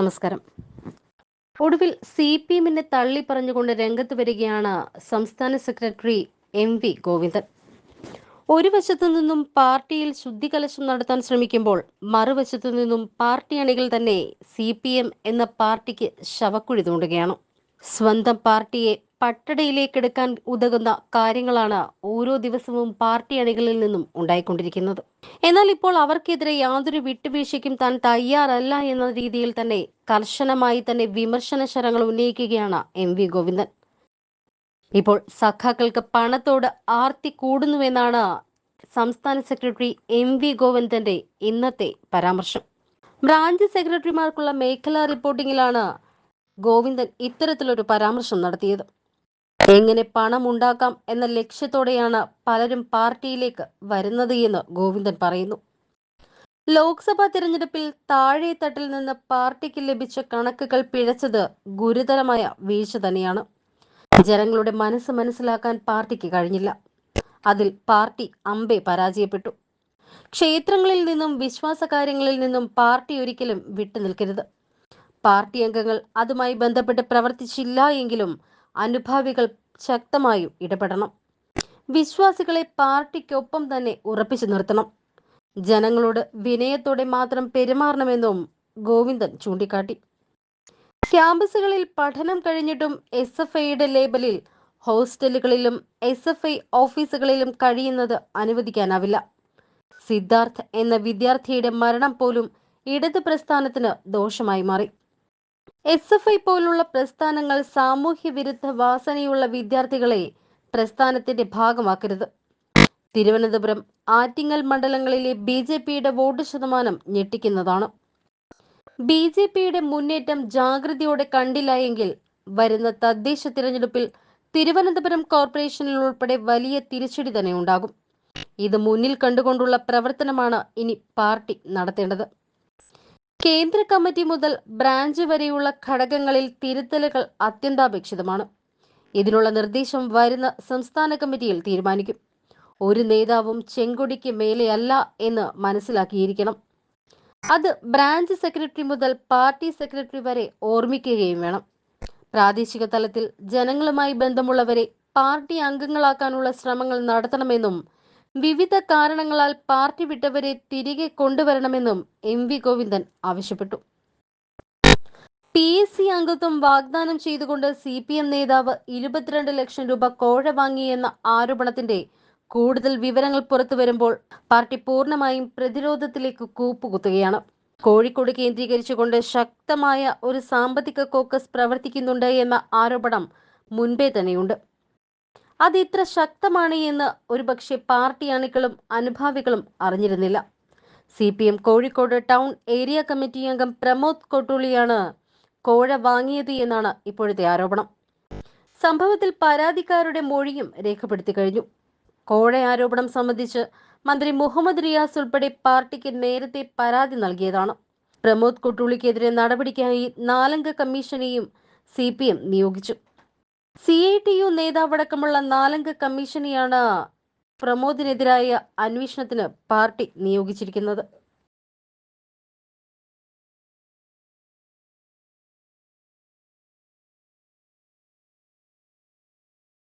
നമസ്കാരം. ഒടുവിൽ C P എമ്മിനെ തള്ളി പറഞ്ഞുകൊണ്ട് രംഗത്ത് വരികയാണ് സംസ്ഥാന സെക്രട്ടറി എം വി ഗോവിന്ദൻ. ഒരു വശത്തു നിന്നും പാർട്ടിയിൽ ശുദ്ധികലശം നടത്താൻ ശ്രമിക്കുമ്പോൾ മറുവശത്തു നിന്നും പാർട്ടി അണികൾ തന്നെ സി പി എം എന്ന പാർട്ടിക്ക് ശവക്കുഴി തോണ്ടുകയാണ്. സ്വന്തം പാർട്ടിയെ പട്ടടയിലേക്കെടുക്കാൻ ഉതകുന്ന കാര്യങ്ങളാണ് ഓരോ ദിവസവും പാർട്ടി അണികളിൽ നിന്നും ഉണ്ടായിക്കൊണ്ടിരിക്കുന്നത്. എന്നാൽ ഇപ്പോൾ അവർക്കെതിരെ യാതൊരു വിട്ടുവീഴ്ചയ്ക്കും താൻ തയ്യാറല്ല എന്ന രീതിയിൽ തന്നെ കർശനമായി തന്നെ വിമർശന ശരങ്ങൾ ഉന്നയിക്കുകയാണ് എം വി ഗോവിന്ദൻ. ഇപ്പോൾ സഖാക്കൾക്ക് പണത്തോട് ആർത്തി കൂടുന്നുവെന്നാണ് സംസ്ഥാന സെക്രട്ടറി എം വി ഗോവിന്ദന്റെ ഇന്നത്തെ പരാമർശം. ബ്രാഞ്ച് സെക്രട്ടറിമാർക്കുള്ള മേഖലാ റിപ്പോർട്ടിംഗിലാണ് ഗോവിന്ദൻ ഇത്തരത്തിലൊരു പരാമർശം നടത്തിയത്. എങ്ങനെ പണം ഉണ്ടാക്കാം എന്ന ലക്ഷ്യത്തോടെയാണ് പലരും പാർട്ടിയിലേക്ക് വരുന്നത് എന്ന് ഗോവിന്ദൻ പറയുന്നു. ലോക്സഭാ തിരഞ്ഞെടുപ്പിൽ താഴെ തട്ടിൽ നിന്ന് പാർട്ടിക്ക് ലഭിച്ച കണക്കുകൾ പിഴച്ചത് ഗുരുതരമായ വീഴ്ച തന്നെയാണ്. ജനങ്ങളുടെ മനസ്സ് മനസ്സിലാക്കാൻ പാർട്ടിക്ക് കഴിഞ്ഞില്ല. അതിൽ പാർട്ടി അമ്പെ പരാജയപ്പെട്ടു. ക്ഷേത്രങ്ങളിൽ നിന്നും വിശ്വാസ കാര്യങ്ങളിൽ നിന്നും പാർട്ടി ഒരിക്കലും വിട്ടുനിൽക്കരുത്. പാർട്ടി അംഗങ്ങൾ അതുമായി ബന്ധപ്പെട്ട് പ്രവർത്തിച്ചില്ല എങ്കിലും അനുഭാവികൾ ശക്തമായും ഇടപെടണം. വിശ്വാസികളെ പാർട്ടിക്കൊപ്പം തന്നെ ഉറപ്പിച്ചു നിർത്തണം. ജനങ്ങളോട് വിനയത്തോടെ മാത്രം പെരുമാറണമെന്നും ഗോവിന്ദൻ ചൂണ്ടിക്കാട്ടി. ക്യാമ്പസുകളിൽ പഠനം കഴിഞ്ഞിട്ടും എസ് എഫ് ഐയുടെ ലേബലിൽ ഹോസ്റ്റലുകളിലും എസ് എഫ് ഐ ഓഫീസുകളിലും കഴിയുന്നത് അനുവദിക്കാനാവില്ല. സിദ്ധാർത്ഥ് എന്ന വിദ്യാർത്ഥിയുടെ മരണം പോലും ഇടത് പ്രസ്ഥാനത്തിന് ദോഷമായി മാറി. എസ് എഫ് ഐ പോലുള്ള പ്രസ്ഥാനങ്ങൾ സാമൂഹ്യ വിരുദ്ധ വാസനയുള്ള വിദ്യാർത്ഥികളെ പ്രസ്ഥാനത്തിന്റെ ഭാഗമാക്കരുത്. തിരുവനന്തപുരം ആറ്റിങ്ങൽ മണ്ഡലങ്ങളിലെ ബി ജെ പിയുടെ വോട്ട് ശതമാനം ഞെട്ടിക്കുന്നതാണ്. ബി ജെ പിയുടെ മുന്നേറ്റം ജാഗ്രതയോടെ കണ്ടില്ല എങ്കിൽ വരുന്ന തദ്ദേശ തിരഞ്ഞെടുപ്പിൽ തിരുവനന്തപുരം കോർപ്പറേഷനിൽ ഉൾപ്പെടെ വലിയ തിരിച്ചടി തന്നെ ഉണ്ടാകും. ഇത് മുന്നിൽ കണ്ടുകൊണ്ടുള്ള പ്രവർത്തനമാണ് ഇനി പാർട്ടി നടത്തേണ്ടത്. കേന്ദ്ര കമ്മിറ്റി മുതൽ ബ്രാഞ്ച് വരെയുള്ള ഘടകങ്ങളിൽ തിരുത്തലുകൾ അത്യന്താപേക്ഷിതമാണ്. ഇതിനുള്ള നിർദ്ദേശം വരുന്ന സംസ്ഥാന കമ്മിറ്റിയിൽ തീരുമാനിക്കും. ഒരു നേതാവും ചെങ്കൊടിക്ക് മേലെയല്ല എന്ന് മനസ്സിലാക്കിയിരിക്കണം. അത് ബ്രാഞ്ച് സെക്രട്ടറി മുതൽ പാർട്ടി സെക്രട്ടറി വരെ ഓർമ്മിക്കുകയും വേണം. പ്രാദേശിക തലത്തിൽ ജനങ്ങളുമായി ബന്ധമുള്ളവരെ പാർട്ടി അംഗങ്ങളാക്കാനുള്ള ശ്രമങ്ങൾ നടത്തണമെന്നും വിവിധ കാരണങ്ങളാൽ പാർട്ടി വിട്ടവരെ തിരികെ കൊണ്ടുവരണമെന്നും എം വി ഗോവിന്ദൻ ആവശ്യപ്പെട്ടു. പി എസ് സി അംഗത്വം വാഗ്ദാനം ചെയ്തുകൊണ്ട് സി പി എം നേതാവ് ഇരുപത്തിരണ്ട് ലക്ഷം രൂപ കോഴ വാങ്ങിയെന്ന ആരോപണത്തിന്റെ കൂടുതൽ വിവരങ്ങൾ പുറത്തു വരുമ്പോൾ പാർട്ടി പൂർണമായും പ്രതിരോധത്തിലേക്ക് കൂപ്പുകുത്തുകയാണ്. കോഴിക്കോട് കേന്ദ്രീകരിച്ചുകൊണ്ട് ശക്തമായ ഒരു സാമ്പത്തിക കോക്കസ് പ്രവർത്തിക്കുന്നുണ്ട് എന്ന ആരോപണം മുൻപേ തന്നെയുണ്ട്. അത് ഇത്ര ശക്തമാണ് എന്ന് ഒരുപക്ഷെ പാർട്ടി അണികളും അനുഭാവികളും അറിഞ്ഞിരുന്നില്ല. C P M Kozhikode town area committee അംഗം പ്രമോദ് കൊട്ടൂളിയാണ് കോഴ വാങ്ങിയത് എന്നാണ് ഇപ്പോഴത്തെ ആരോപണം. സംഭവത്തിൽ പരാതിക്കാരുടെ മൊഴിയും രേഖപ്പെടുത്തി കഴിഞ്ഞു. കോഴ ആരോപണം സംബന്ധിച്ച് മന്ത്രി മുഹമ്മദ് റിയാസ് ഉൾപ്പെടെ പാർട്ടിക്ക് നേരത്തെ പരാതി നൽകിയതാണ്. പ്രമോദ് കൊട്ടൂളിക്കെതിരെ നടപടിക്കായി നാലംഗ കമ്മീഷനെയും സി നിയോഗിച്ചു. സി ഐ ടി യു നേതാവടക്കമുള്ള നാലംഗ കമ്മീഷനെയാണ് പ്രമോദിനെതിരായ അന്വേഷണത്തിന് പാർട്ടി നിയോഗിച്ചിരിക്കുന്നത്.